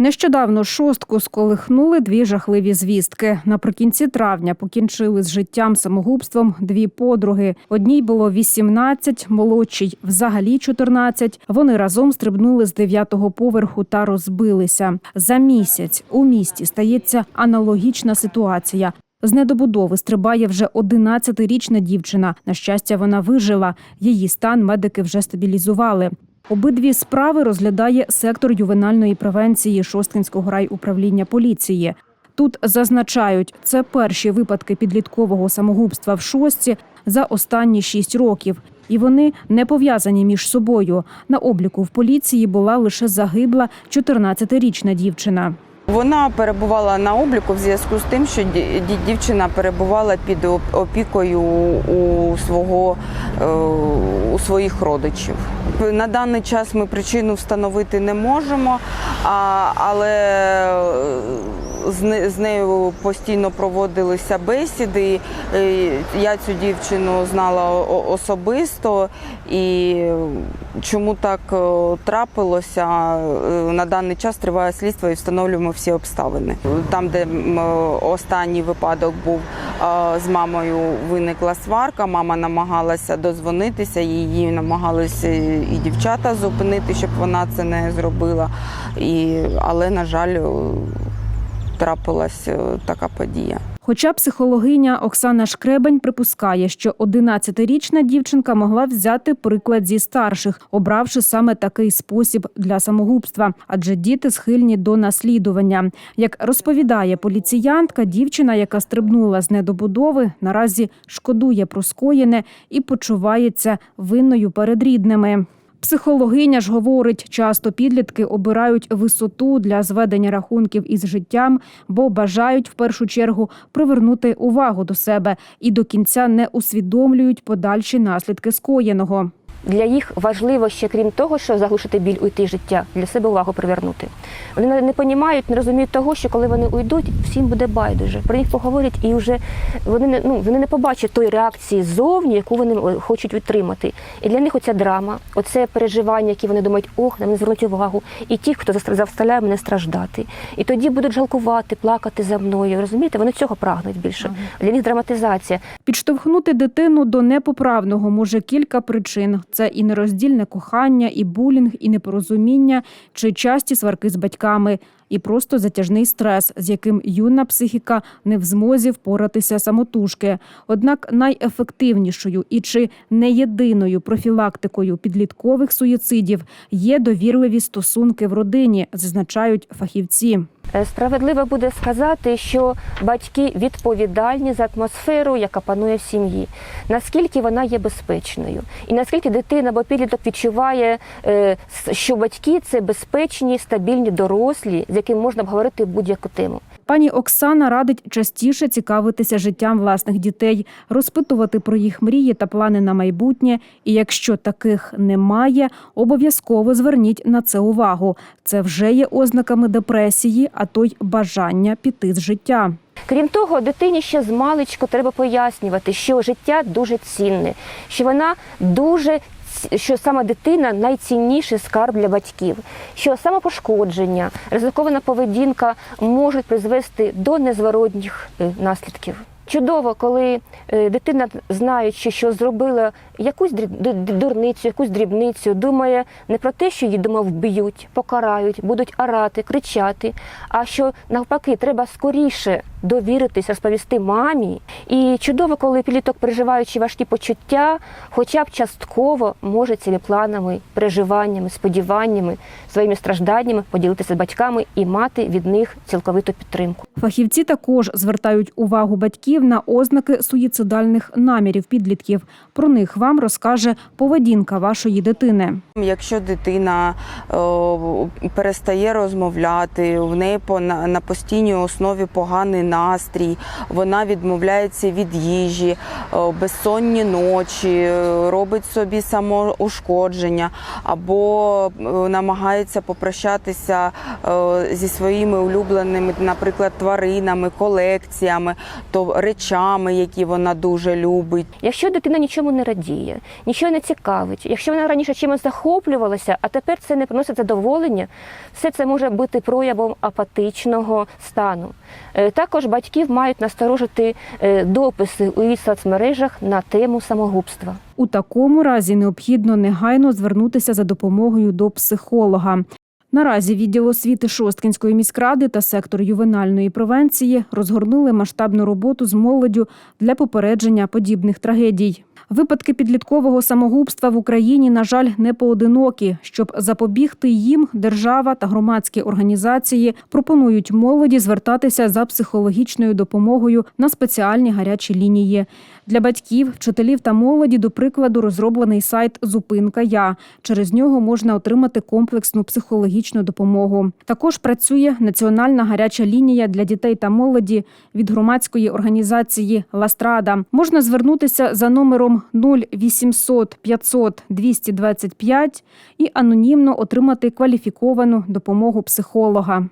Нещодавно шостку сколихнули дві жахливі звістки. Наприкінці травня покінчили з життям самогубством дві подруги. Одній було 18, молодшій взагалі 14. Вони разом стрибнули з дев'ятого поверху та розбилися. За місяць у місті стається аналогічна ситуація. З недобудови стрибає вже 11-річна дівчина. На щастя, вона вижила. Її стан медики вже стабілізували. Обидві справи розглядає сектор ювенальної превенції Шосткинського райуправління поліції. Тут зазначають, це перші випадки підліткового самогубства в шостці за останні шість років. І вони не пов'язані між собою. На обліку в поліції була лише загибла 14-річна дівчина. Вона перебувала на обліку в зв'язку з тим, що ді- ді- дівчина перебувала під опікою у свого е, у своїх родичів. На даний час ми причину встановити не можемо, але е, з, нею постійно проводилися бесіди. Е, Я цю дівчину знала особисто, і чому так е, трапилося, е, на даний час триває слідство і встановлюємо всі обставини. Там, де останній випадок був з мамою, виникла сварка. Мама намагалася дозвонитися, її намагалися і дівчата зупинити, щоб вона це не зробила. І, але, на жаль, трапилась е, така подія. Хоча психологиня Оксана Шкребень припускає, що 11-річна дівчинка могла взяти приклад зі старших, обравши саме такий спосіб для самогубства, адже діти схильні до наслідування. Як розповідає поліціянтка, дівчина, яка стрибнула з недобудови, наразі шкодує про скоєне і почувається винною перед рідними. Психологиня ж говорить, часто підлітки обирають висоту для зведення рахунків із життям, бо бажають в першу чергу привернути увагу до себе і до кінця не усвідомлюють подальші наслідки скоєного. Для їх важливо ще, крім того, що заглушити біль уйти життя, для себе увагу привернути. Вони не- понімають, не розуміють того, що коли вони уйдуть, всім буде байдуже. Про них поговорять і вже вони не ну вони не побачать тої реакції ззовні, яку вони е, хочуть відтримати. І для них оця драма, оце переживання, які вони думають, ох, на мене звернуть увагу. І ті, хто заставляє мене страждати. І тоді будуть жалкувати, плакати за мною. Розумієте, вони цього прагнуть більше. Для них драматизація. Підштовхнути дитину до непоправного може кілька причин: це і нероздільне кохання, і булінг, і непорозуміння, чи часті сварки з батьками, і просто затяжний стрес, з яким юна психіка не в змозі впоратися самотужки. Однак найефективнішою і чи не єдиною профілактикою підліткових суїцидів є довірливі стосунки в родині, зазначають фахівці. Е, Справедливо буде сказати, що батьки відповідальні за атмосферу, яка панує в сім'ї, наскільки вона є безпечною, і наскільки дитина або підліток відчуває, е, що батьки це безпечні, стабільні дорослі, з якими можна обговорити будь-яку тему. Пані Оксана радить частіше цікавитися життям власних дітей, розпитувати про їх мрії та плани на майбутнє. І якщо таких немає, обов'язково зверніть на це увагу. Це вже є ознаками депресії, а то й бажання піти з життя. Крім того, дитині ще з маличку треба пояснювати, що життя дуже цінне, що вона дуже що саме дитина найцінніший скарб для батьків, що самопошкодження, ризикована поведінка можуть призвести до незворотніх е, наслідків. Чудово, коли е, дитина, знаючи, що зробила якусь дурницю, якусь дрібницю, думає не про те, що її дома вб'ють, покарають, будуть орати, кричати, а що навпаки треба скоріше довіритись, розповісти мамі. І чудово, коли підліток, переживаючи важкі почуття, хоча б частково може цими планами, переживаннями, сподіваннями, своїми стражданнями поділитися з батьками і мати від них цілковиту підтримку. Фахівці також звертають увагу батьків на ознаки суїцидальних намірів підлітків. Про них вам розкаже поведінка вашої дитини. Якщо дитина е, перестає розмовляти, в неї по, на, на постійній основі поганий настрій, вона відмовляється від їжі, е, безсонні ночі, е, робить собі самоушкодження або е, намагається попрощатися зі своїми улюбленими, наприклад, тваринами, колекціями, то речами, які вона дуже любить. Якщо дитина нічому не радіє, нічого не цікавить, якщо вона раніше чимось захоплювалася, а тепер це не приносить задоволення, все це може бути проявом апатичного стану. Е, Також батьків мають насторожити е, дописи у соцмережах на тему самогубства. У такому разі необхідно негайно звернутися за допомогою до психолога. Наразі відділ освіти Шосткінської міськради та сектор ювенальної превенції розгорнули масштабну роботу з молоддю для попередження подібних трагедій. Випадки підліткового самогубства в Україні, на жаль, не поодинокі. Щоб запобігти їм, держава та громадські організації пропонують молоді звертатися за психологічною допомогою на спеціальні гарячі лінії. Для батьків, вчителів та молоді, до прикладу, розроблений сайт Зупинка Я. Через нього можна отримати комплексну психологічну допомогу. Також працює національна гаряча лінія для дітей та молоді від громадської організації Ластрада. Можна звернутися за номером 0800 500 225 і анонімно отримати кваліфіковану допомогу психолога.